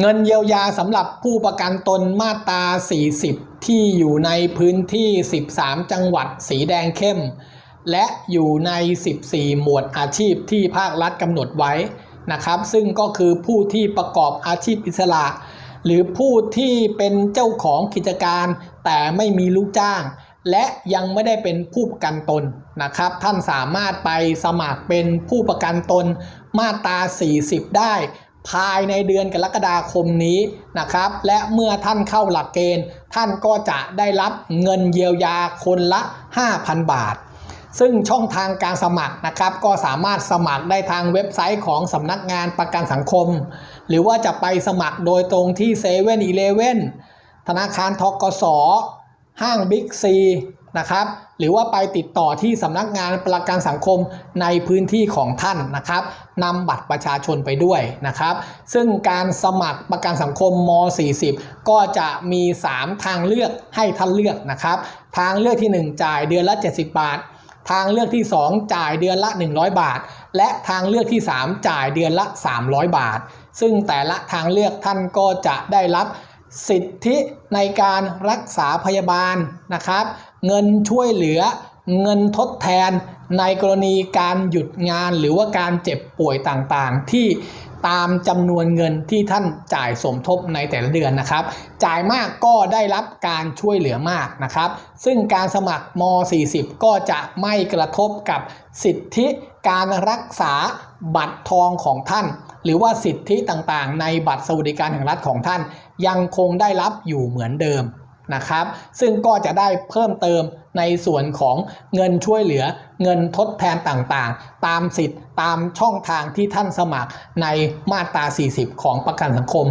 เงินเยียวยาสำหรับผู้ประกันตนมาตรา 40 ที่อยู่ในพื้นที่ 13 จังหวัดสีแดงเข้ม และอยู่ใน 14 หมวดอาชีพที่ภาครัฐกำหนดไว้นะครับ ซึ่งก็คือผู้ที่ประกอบอาชีพอิสระ หรือผู้ที่เป็นเจ้าของกิจการ แต่ไม่มีลูกจ้าง และยังไม่ได้เป็นผู้ประกันตนนะครับ ท่านสามารถไปสมัครเป็นผู้ประกันตนมาตรา 40 ได้ ภายในเดือนกรกฎาคมนี้นะครับ และเมื่อท่านเข้าหลักเกณฑ์ ท่านก็จะได้รับเงินเยียวยาคนละ 5,000 บาท ซึ่งช่องทางการสมัครนะครับ ก็สามารถสมัครได้ทางเว็บไซต์ของสำนักงานประกันสังคม หรือว่าจะไปสมัครโดยตรงที่เซเว่นอีเลเว่นธนาคารทกสห้างบิ๊กซี นะครับ หรือว่าไปติดต่อที่สำนักงานประกันสังคมในพื้นที่ของท่านนะครับนำบัตรประชาชนไปด้วยนะครับ ซึ่งการสมัครประกันสังคมม 40 ก็จะมี 3 ทางเลือกให้ท่านเลือกนะครับ ทางเลือกที่ 1 จ่ายเดือนละ 70 บาท ทางเลือกที่ 2 จ่ายเดือนละ 100 บาท และทางเลือกที่ 3 จ่ายเดือนละ 300 บาท ซึ่งแต่ละทางเลือกท่านก็จะได้รับ สิทธิในการรักษาพยาบาลนะครับ เงินช่วยเหลือเงินทดแทนในกรณีการหยุดงานหรือว่าการเจ็บป่วยต่างๆ ที่ ตามจำนวนเงินที่ท่านจ่ายสมทบในแต่ละเดือนนะครับ จ่ายมากก็ได้รับการช่วยเหลือมากนะครับ ซึ่งการสมัครม 40 ก็จะไม่กระทบกับสิทธิการรักษาบัตรทองของท่าน หรือว่าสิทธิต่างๆ ในบัตรสวัสดิการแห่งรัฐของท่าน ยังคงได้รับอยู่เหมือนเดิม นะครับ ซึ่งก็จะได้เพิ่มเติมในส่วนของเงินช่วยเหลือเงินทดแทนต่างๆ ตามสิทธิ์ตามช่องทางที่ท่านสมัครในมาตรา 40 ของประกันสังคม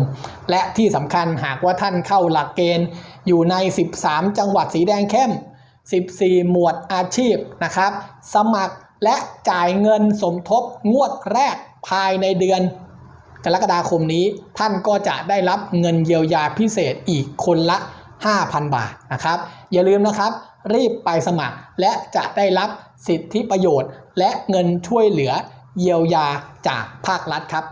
และที่สำคัญหากว่าท่านเข้าหลักเกณฑ์อยู่ใน 13 จังหวัดสีแดงเข้ม 14 หมวดอาชีพนะครับ สมัครและจ่ายเงินสมทบงวดแรกภายในเดือนกรกฎาคมนี้ท่านก็จะได้รับเงินเยียวยาพิเศษอีกคนละ 5,000 บาทนะครับ อย่าลืมนะครับรีบไปสมัครและจะได้รับสิทธิประโยชน์ และเงินช่วยเหลือเยียวยาจากภาครัฐครับ